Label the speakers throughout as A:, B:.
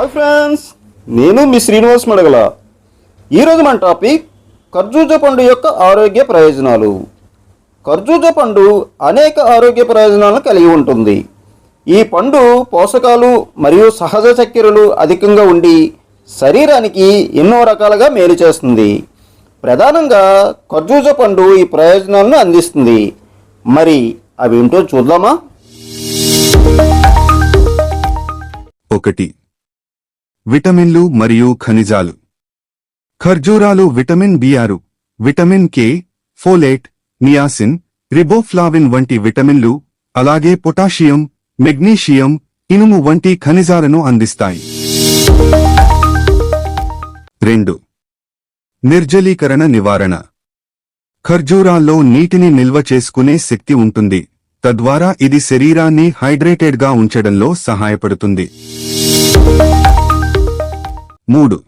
A: Hi friends నేను మీ శ్రీనివాస్ మడగల. ఈరోజు మన టాపిక్ ఖర్జూజ పండు యొక్క ఆరోగ్య ప్రయోజనాలు. ఖర్జూజ పండు అనేక ఆరోగ్య ప్రయోజనాలను కలిగి ఉంటుంది. ఈ పండు పోషకాలు మరియు సహజ చక్కెరలు అధికంగా ఉండి శరీరానికి ఎన్నో రకాలుగా మేలు చేస్తుంది. ప్రధానంగా ఖర్జూజ పండు ఈ ప్రయోజనాలను అందిస్తుంది. మరి అవి ఏంటో చూద్దామా?
B: ఒకటి విటమిన్లు మరియు ఖనిజాలు. ఖర్జూరాలు విటమిన్ బి ఆరు vitamin K folate niacin riboflavin వంటి విటమిన్లు అలాగే పొటాషియం మెగ్నీషియం ఇనుము వంటి ఖనిజాలను అందిస్తాయి. రెండు. నిర్జలీకరణ నివారణ. ఖర్జూరాల్లో నీటిని నిల్వ చేసుకునే శక్తి ఉంటుంది. తద్వారా ఇది శరీరాన్ని హైడ్రేటెడ్గా ఉంచడంలో సహాయపడుతుంది. మూడు.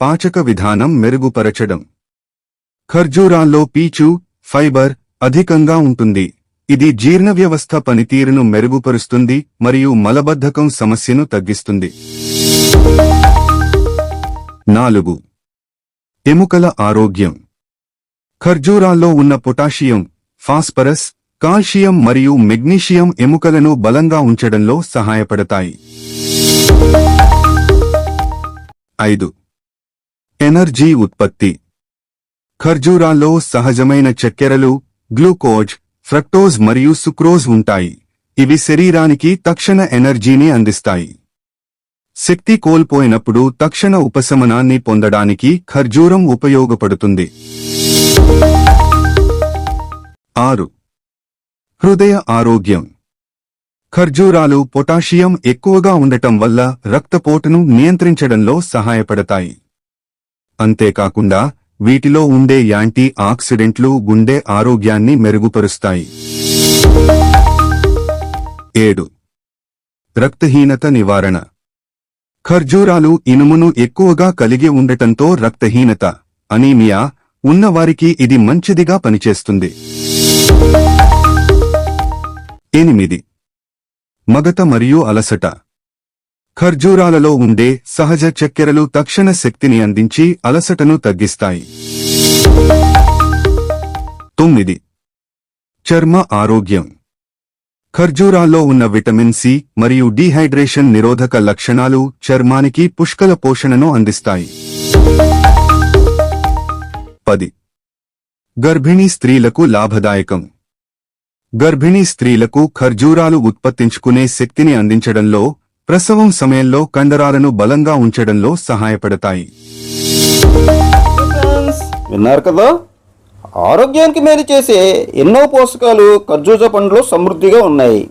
B: పాచక విధానం మెరుగుపరచడం. ఖర్జూరాల్లో పీచు ఫైబర్ అధికంగా ఉంటుంది. ఇది జీర్ణ వ్యవస్థ పనితీరును మెరుగుపరుస్తుంది మరియు మలబద్ధకం సమస్యను తగ్గిస్తుంది. నాలుగు. ఎముకల ఆరోగ్యం. ఖర్జూరాల్లో ఉన్న పొటాషియం ఫాస్ఫరస్ కాల్షియం మరియు మెగ్నీషియం ఎముకలను బలంగా ఉంచడంలో సహాయపడతాయి. ఐదు. ఎనర్జీ ఉత్పత్తి. ఖర్జూరాల్లో సహజమైన చక్కెరలు గ్లూకోజ్ ఫ్రక్టోజ్ మరియు సుక్రోజ్ ఉంటాయి. ఇవి శరీరానికి తక్షణ ఎనర్జీని అందిస్తాయి. శక్తి కోల్పోయినప్పుడు తక్షణ ఉపశమనాన్ని పొందడానికి ఖర్జూరం ఉపయోగపడుతుంది. ఆరు. హృదయ ఆరోగ్యం. ఖర్జూరాలు పొటాషియం ఎక్కువగా ఉండటం వల్ల రక్తపోటును నియంత్రించడంలో సహాయపడతాయి. అంతేకాకుండా వీటిలో ఉండే యాంటీ ఆక్సిడెంట్లు గుండె ఆరోగ్యాన్ని మెరుగుపరుస్తాయి. ఏడు. రక్తహీనత నివారణ. ఖర్జూరాలు ఇనుమును ఎక్కువగా కలిగి ఉండటంతో రక్తహీనత అనీమియా ఉన్నవారికి ఇది మంచిదిగా పనిచేస్తుంది. ఎనిమిది. మగత మరియు అలసట. ఖర్జూరాలలో ఉండే సహజ చక్కెరలు తక్షణ శక్తిని అందించి అలసటను తగ్గిస్తాయి. తొమ్మిది. చర్మ ఆరోగ్యం. ఖర్జూరాల్లో ఉన్న విటమిన్ సి మరియు డీహైడ్రేషన్ నిరోధక లక్షణాలు చర్మానికి పుష్కల పోషణను అందిస్తాయి. పది. గర్భిణీ స్త్రీలకు లాభదాయకం. గర్భిణీ స్త్రీలకు ఖర్జూరాలు ఉత్పత్తించుకునే శక్తిని అందించడంలో ప్రసవం సమయంలో కండరాలను బలంగా ఉంచడంలో సహాయపడతాయి.
A: విన్నారు కదా? ఆరోగ్యానికి మేలు చేసే ఎన్నో పోషకాలు ఖర్జూజ పండులో సమృద్ధిగా ఉన్నాయి.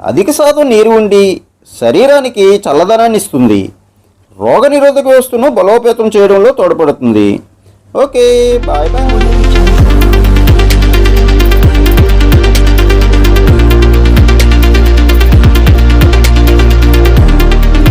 A: అధిక శాతం నీరు ఉండి శరీరానికి చల్లదనాన్ని ఇస్తుంది. రోగనిరోధక వ్యవస్థను బలోపేతం చేయడంలో తోడ్పడుతుంది. Okay bye bye.